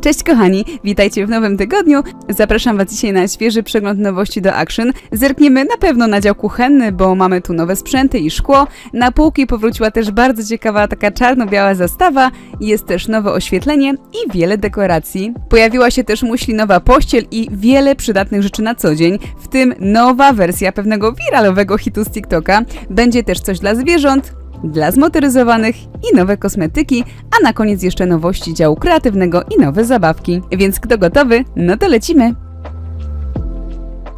Cześć kochani, witajcie w nowym tygodniu. Zapraszam Was dzisiaj na świeży przegląd nowości do Action. Zerkniemy na pewno na dział kuchenny, bo mamy tu nowe sprzęty i szkło. Na półki powróciła też bardzo ciekawa taka czarno-biała zastawa. Jest też nowe oświetlenie i wiele dekoracji. Pojawiła się też muślinowa pościel i wiele przydatnych rzeczy na co dzień, w tym nowa wersja pewnego wiralowego hitu z TikToka. Będzie też coś dla zwierząt, dla zmotoryzowanych i nowe kosmetyki, a na koniec jeszcze nowości działu kreatywnego i nowe zabawki. Więc kto gotowy? No to lecimy!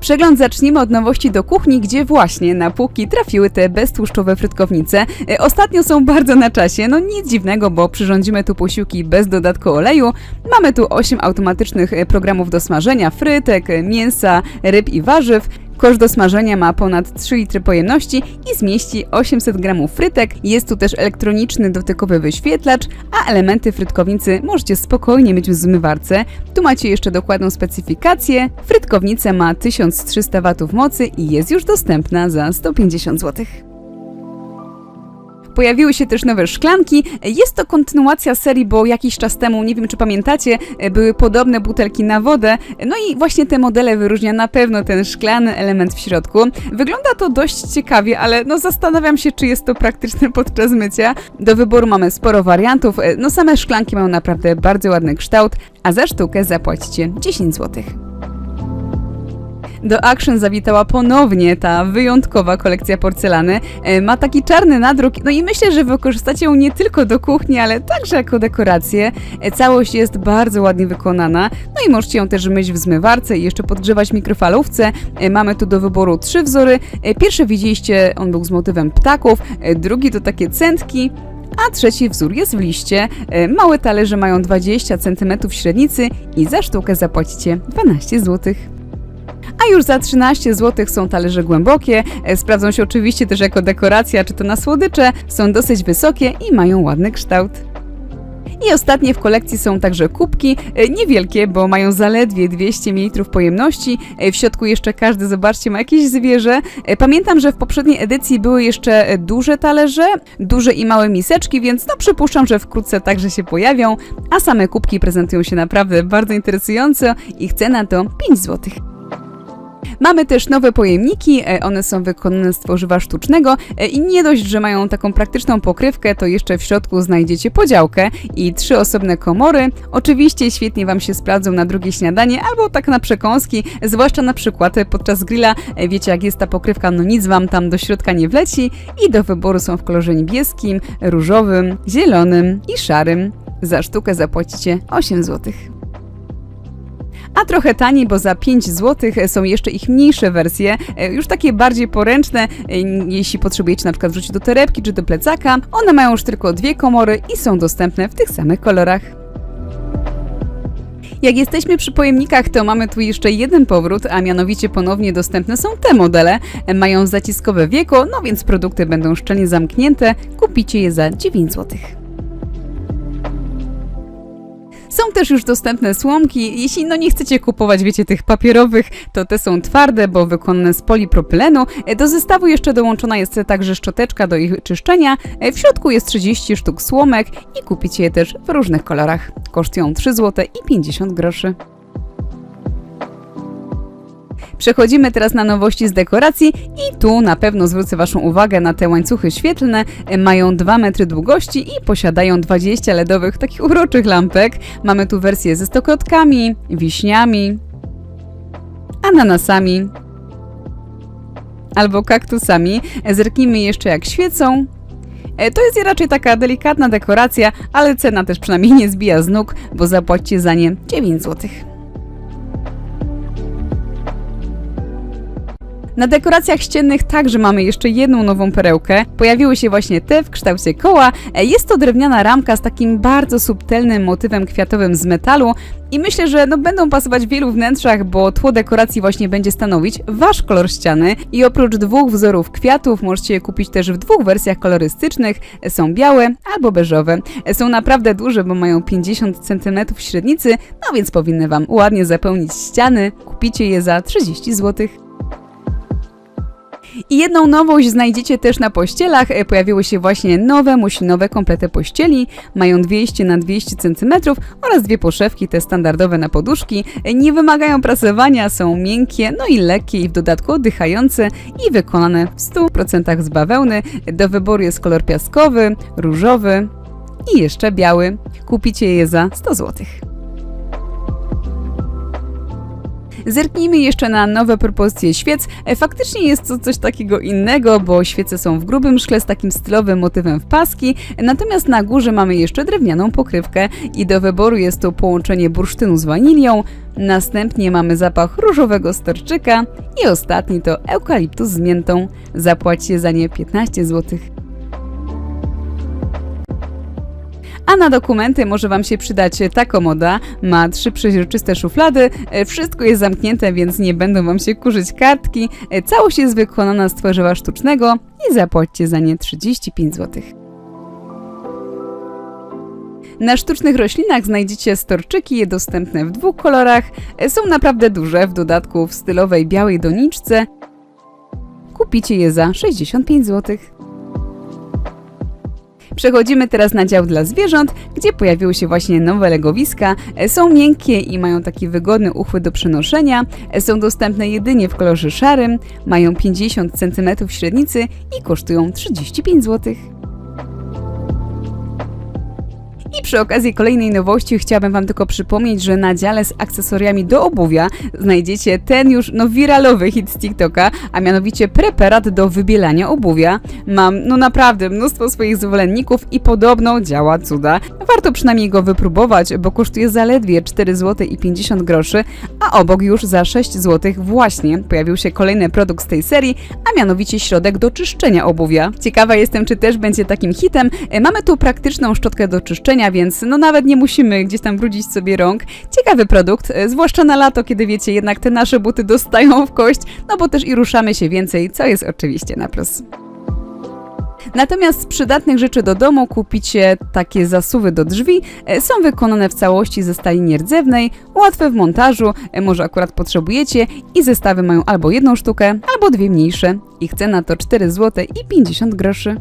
Przegląd zacznijmy od nowości do kuchni, gdzie właśnie na półki trafiły te beztłuszczowe frytkownice. E, Ostatnio są bardzo na czasie, no nic dziwnego, bo przyrządzimy tu posiłki bez dodatku oleju. Mamy tu 8 automatycznych e, programów do smażenia frytek, e, mięsa, ryb i warzyw. Kosz do smażenia ma ponad 3 litry pojemności i zmieści 800 gramów frytek. Jest tu też elektroniczny dotykowy wyświetlacz, a elementy frytkownicy możecie spokojnie mieć w zmywarce. Tu macie jeszcze dokładną specyfikację. Frytkownica ma 1300 W mocy i jest już dostępna za 150 zł. Pojawiły się też nowe szklanki. Jest to kontynuacja serii, bo jakiś czas temu, nie wiem czy pamiętacie, były podobne butelki na wodę. No i właśnie te modele wyróżnia na pewno ten szklany element w środku. Wygląda to dość ciekawie, ale no zastanawiam się, czy jest to praktyczne podczas mycia. Do wyboru mamy sporo wariantów. No same szklanki mają naprawdę bardzo ładny kształt, a za sztukę zapłacicie 10 zł. Do Action zawitała ponownie ta wyjątkowa kolekcja porcelany. E, Ma taki czarny nadruk, no i myślę, że wykorzystacie ją nie tylko do kuchni, ale także jako dekorację. E, Całość jest bardzo ładnie wykonana, no i możecie ją też myć w zmywarce i jeszcze podgrzewać w mikrofalówce. E, Mamy tu do wyboru trzy wzory. Pierwszy widzieliście, on był z motywem ptaków, drugi to takie centki, a trzeci wzór jest w liście. Małe talerze mają 20 cm średnicy i za sztukę zapłacicie 12 zł. A już za 13 zł są talerze głębokie. E, Sprawdzą się oczywiście też jako dekoracja, czy to na słodycze. Są dosyć wysokie i mają ładny kształt. I ostatnie w kolekcji są także kubki, e, niewielkie, bo mają zaledwie 200 ml pojemności. E, W środku jeszcze każdy, zobaczcie, ma jakieś zwierzę. Pamiętam, że w poprzedniej edycji były jeszcze duże talerze, duże i małe miseczki, więc no przypuszczam, że wkrótce także się pojawią, a same kubki prezentują się naprawdę bardzo interesująco. Ich cena to 5 zł. Mamy też nowe pojemniki, e, one są wykonane z tworzywa sztucznego e, i nie dość, że mają taką praktyczną pokrywkę, to jeszcze w środku znajdziecie podziałkę i trzy osobne komory. Oczywiście świetnie Wam się sprawdzą na drugie śniadanie albo tak na przekąski, zwłaszcza na przykład podczas grilla. E, Wiecie jak jest ta pokrywka, no nic Wam tam do środka nie wleci i do wyboru są w kolorze niebieskim, różowym, zielonym i szarym. Za sztukę zapłacicie 8 zł. A trochę taniej, bo za 5 zł są jeszcze ich mniejsze wersje, e, już takie bardziej poręczne, e, jeśli potrzebujecie na przykład wrzucić do torebki czy do plecaka. One mają już tylko dwie komory i są dostępne w tych samych kolorach. Jak jesteśmy przy pojemnikach, to mamy tu jeszcze jeden powrót, a mianowicie ponownie dostępne są te modele. E, Mają zaciskowe wieko, no więc produkty będą szczelnie zamknięte. Kupicie je za 9 zł. Są też już dostępne słomki. Jeśli no nie chcecie kupować, wiecie, tych papierowych, to te są twarde, bo wykonane z polipropylenu. E, Do zestawu jeszcze dołączona jest także szczoteczka do ich czyszczenia. E, W środku jest 30 sztuk słomek i kupicie je też w różnych kolorach. Kosztują 3 zł i 50 groszy. Przechodzimy teraz na nowości z dekoracji i tu na pewno zwrócę Waszą uwagę na te łańcuchy świetlne. E, Mają 2 metry długości i posiadają 20 LEDowych takich uroczych lampek. Mamy tu wersję ze stokrotkami, wiśniami, ananasami albo kaktusami. E, Zerknijmy jeszcze jak świecą. E, To jest raczej taka delikatna dekoracja, ale cena też przynajmniej nie zbija z nóg, bo zapłacicie za nie 9 zł. Na dekoracjach ściennych także mamy jeszcze jedną nową perełkę. Pojawiły się właśnie te w kształcie koła. E, Jest to drewniana ramka z takim bardzo subtelnym motywem kwiatowym z metalu i myślę, że no będą pasować w wielu wnętrzach, bo tło dekoracji właśnie będzie stanowić wasz kolor ściany i oprócz dwóch wzorów kwiatów możecie je kupić też w dwóch wersjach kolorystycznych. E, Są białe albo beżowe. E, Są naprawdę duże, bo mają 50 cm średnicy, no więc powinny wam ładnie zapełnić ściany. Kupicie je za 30 zł. I jedną nowość znajdziecie też na pościelach. E, Pojawiły się właśnie nowe, muślinowe komplety pościeli. Mają 200 na 200 cm oraz dwie poszewki, te standardowe na poduszki. E, Nie wymagają prasowania, są miękkie, no i lekkie i w dodatku oddychające i wykonane w 100% z bawełny. Do wyboru jest kolor piaskowy, różowy i jeszcze biały. Kupicie je za 100 zł. Zerknijmy jeszcze na nowe propozycje świec. E, Faktycznie jest to coś takiego innego, bo świece są w grubym szkle z takim stylowym motywem w paski, natomiast na górze mamy jeszcze drewnianą pokrywkę i do wyboru jest to połączenie bursztynu z wanilią, następnie mamy zapach różowego storczyka i ostatni to eukaliptus z miętą. Zapłacicie za nie 15 zł. A na dokumenty może Wam się przydać ta komoda. Ma trzy przeźroczyste szuflady, e, wszystko jest zamknięte, więc nie będą Wam się kurzyć kartki. E, Całość jest wykonana z tworzywa sztucznego i zapłacicie za nie 35 zł. Na sztucznych roślinach znajdziecie storczyki, dostępne w dwóch kolorach. E, Są naprawdę duże, w dodatku w stylowej białej doniczce. Kupicie je za 65 zł. Przechodzimy teraz na dział dla zwierząt, gdzie pojawiły się właśnie nowe legowiska. E, Są miękkie i mają taki wygodny uchwyt do przenoszenia. E, Są dostępne jedynie w kolorze szarym, mają 50 cm średnicy i kosztują 35 zł. I przy okazji kolejnej nowości chciałabym Wam tylko przypomnieć, że na dziale z akcesoriami do obuwia znajdziecie ten już no wiralowy hit z TikToka, a mianowicie preparat do wybielania obuwia. Mam no naprawdę mnóstwo swoich zwolenników i podobno działa cuda. Warto przynajmniej go wypróbować, bo kosztuje zaledwie 4 zł i 50 groszy, a obok już za 6 zł właśnie pojawił się kolejny produkt z tej serii, a mianowicie środek do czyszczenia obuwia. Ciekawa jestem, czy też będzie takim hitem. E, Mamy tu praktyczną szczotkę do czyszczenia, więc no nawet nie musimy gdzieś tam brudzić sobie rąk. Ciekawy produkt, e, zwłaszcza na lato, kiedy wiecie, jednak te nasze buty dostają w kość, no bo też i ruszamy się więcej, co jest oczywiście na plus. Natomiast z przydatnych rzeczy do domu kupicie takie zasuwy do drzwi. E, Są wykonane w całości ze stali nierdzewnej, łatwe w montażu, e, może akurat potrzebujecie i zestawy mają albo jedną sztukę, albo dwie mniejsze. Ich cena to 4 zł i 50 groszy.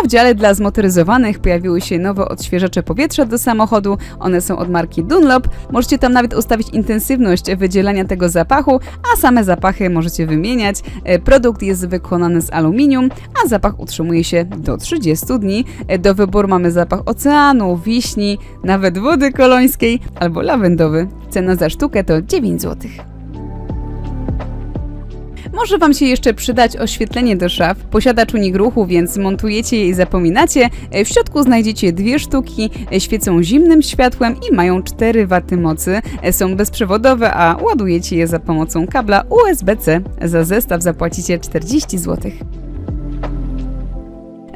A w dziale dla zmotoryzowanych pojawiły się nowe odświeżacze powietrza do samochodu. One są od marki Dunlop. Możecie tam nawet ustawić intensywność wydzielania tego zapachu, a same zapachy możecie wymieniać. E, Produkt jest wykonany z aluminium, a zapach utrzymuje się do 30 dni. E, Do wyboru mamy zapach oceanu, wiśni, nawet wody kolońskiej albo lawendowy. Cena za sztukę to 9 zł. Może Wam się jeszcze przydać oświetlenie do szaf. Posiada czujnik ruchu, więc montujecie je i zapominacie. E, W środku znajdziecie dwie sztuki, e, świecą zimnym światłem i mają 4 W mocy. E, Są bezprzewodowe, a ładujecie je za pomocą kabla USB-C. Za zestaw zapłacicie 40 zł.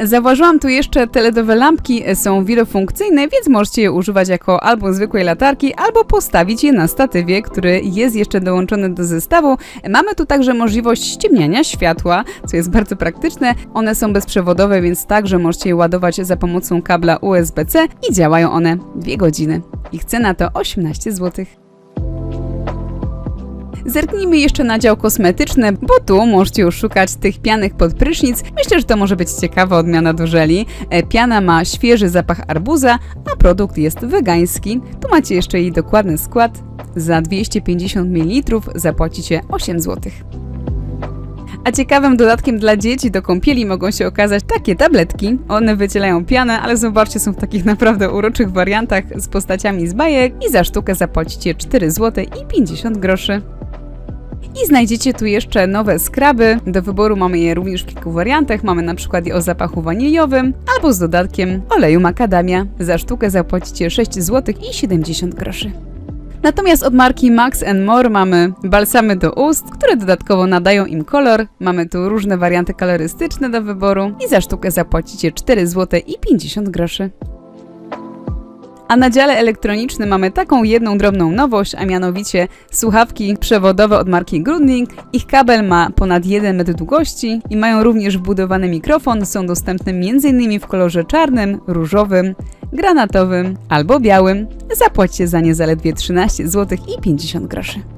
Zauważyłam tu jeszcze te LEDowe lampki, są wielofunkcyjne, więc możecie je używać jako albo zwykłej latarki, albo postawić je na statywie, który jest jeszcze dołączony do zestawu. Mamy tu także możliwość ściemniania światła, co jest bardzo praktyczne. One są bezprzewodowe, więc także możecie je ładować za pomocą kabla USB-C i działają one 2 godziny. Ich cena to 18 zł. Zerknijmy jeszcze na dział kosmetyczny, bo tu możecie już szukać tych pianek pod prysznic. Myślę, że to może być ciekawa odmiana do żeli. E, Piana ma świeży zapach arbuza, a produkt jest wegański. Tu macie jeszcze jej dokładny skład. Za 250 ml zapłacicie 8 zł. A ciekawym dodatkiem dla dzieci do kąpieli mogą się okazać takie tabletki. One wycielają pianę, ale zobaczcie, są w takich naprawdę uroczych wariantach z postaciami z bajek i za sztukę zapłacicie 4 zł i 50 groszy. I znajdziecie tu jeszcze nowe skraby. Do wyboru mamy je również w kilku wariantach. Mamy na przykład je o zapachu waniliowym albo z dodatkiem oleju makadamia. Za sztukę zapłacicie 6 zł i 70 groszy. Natomiast od marki Max More mamy balsamy do ust, które dodatkowo nadają im kolor. Mamy tu różne warianty kolorystyczne do wyboru i za sztukę zapłacicie 4 zł i 50 groszy. A na dziale elektronicznym mamy taką jedną drobną nowość, a mianowicie słuchawki przewodowe od marki Grudning. Ich kabel ma ponad 1 metr długości i mają również wbudowany mikrofon. Są dostępne m.in. w kolorze czarnym, różowym, granatowym albo białym. Zapłaćcie za nie zaledwie 13 zł i 50 groszy.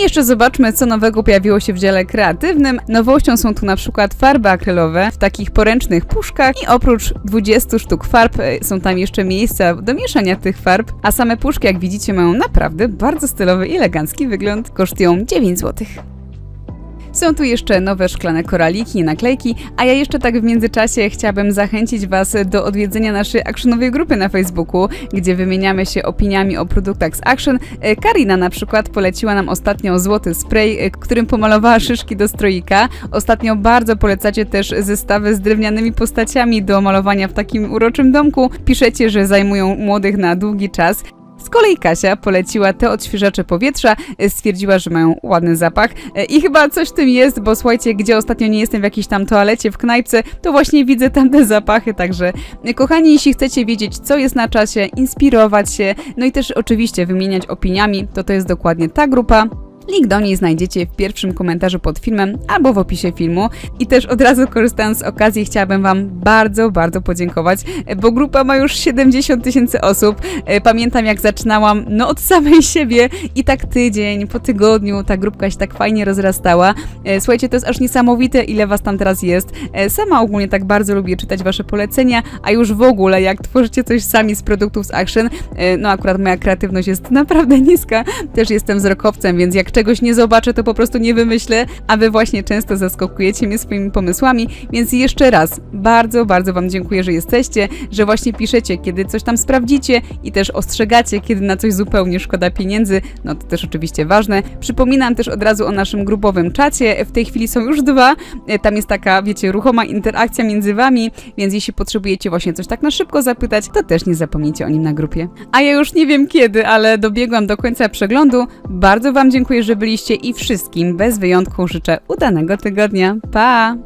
I jeszcze zobaczmy, co nowego pojawiło się w dziale kreatywnym. Nowością są tu na przykład farby akrylowe w takich poręcznych puszkach i oprócz 20 sztuk farb e, są tam jeszcze miejsca do mieszania tych farb, a same puszki, jak widzicie, mają naprawdę bardzo stylowy i elegancki wygląd. Kosztują 9 zł. Są tu jeszcze nowe szklane koraliki i naklejki, a ja jeszcze tak w międzyczasie chciałabym zachęcić Was do odwiedzenia naszej actionowej grupy na Facebooku, gdzie wymieniamy się opiniami o produktach z Action. E, Karina na przykład poleciła nam ostatnio złoty spray, e, którym pomalowała szyszki do stroika. Ostatnio bardzo polecacie też zestawy z drewnianymi postaciami do malowania w takim uroczym domku. Piszecie, że zajmują młodych na długi czas. Z kolei Kasia poleciła te odświeżacze powietrza, e, stwierdziła, że mają ładny zapach e, i chyba coś w tym jest, bo słuchajcie, gdzie ostatnio nie jestem w jakiejś tam toalecie, w knajpce, to właśnie widzę tam te zapachy, także e, kochani, jeśli chcecie wiedzieć, co jest na czasie, inspirować się, no i też oczywiście wymieniać opiniami, to to jest dokładnie ta grupa. Link do niej znajdziecie w pierwszym komentarzu pod filmem albo w opisie filmu. I też od razu korzystając z okazji chciałabym Wam bardzo, bardzo podziękować, bo grupa ma już 70 tysięcy osób. E, Pamiętam jak zaczynałam, no od samej siebie i tak tydzień po tygodniu ta grupka się tak fajnie rozrastała. E, Słuchajcie, to jest aż niesamowite ile Was tam teraz jest. E, Sama ogólnie tak bardzo lubię czytać Wasze polecenia, a już w ogóle jak tworzycie coś sami z produktów z Action, e, no akurat moja kreatywność jest naprawdę niska, też jestem wzrokowcem, więc jak czegoś nie zobaczę, to po prostu nie wymyślę, a wy właśnie często zaskakujecie mnie swoimi pomysłami, więc jeszcze raz bardzo, bardzo wam dziękuję, że jesteście, że właśnie piszecie, kiedy coś tam sprawdzicie i też ostrzegacie, kiedy na coś zupełnie szkoda pieniędzy, no to też oczywiście ważne. Przypominam też od razu o naszym grupowym czacie, w tej chwili są już dwa, E, tam jest taka, wiecie, ruchoma interakcja między wami, więc jeśli potrzebujecie właśnie coś tak na szybko zapytać, to też nie zapomnijcie o nim na grupie. A ja już nie wiem kiedy, ale dobiegłam do końca przeglądu. Bardzo wam dziękuję, że byliście i wszystkim bez wyjątku życzę udanego tygodnia. Pa!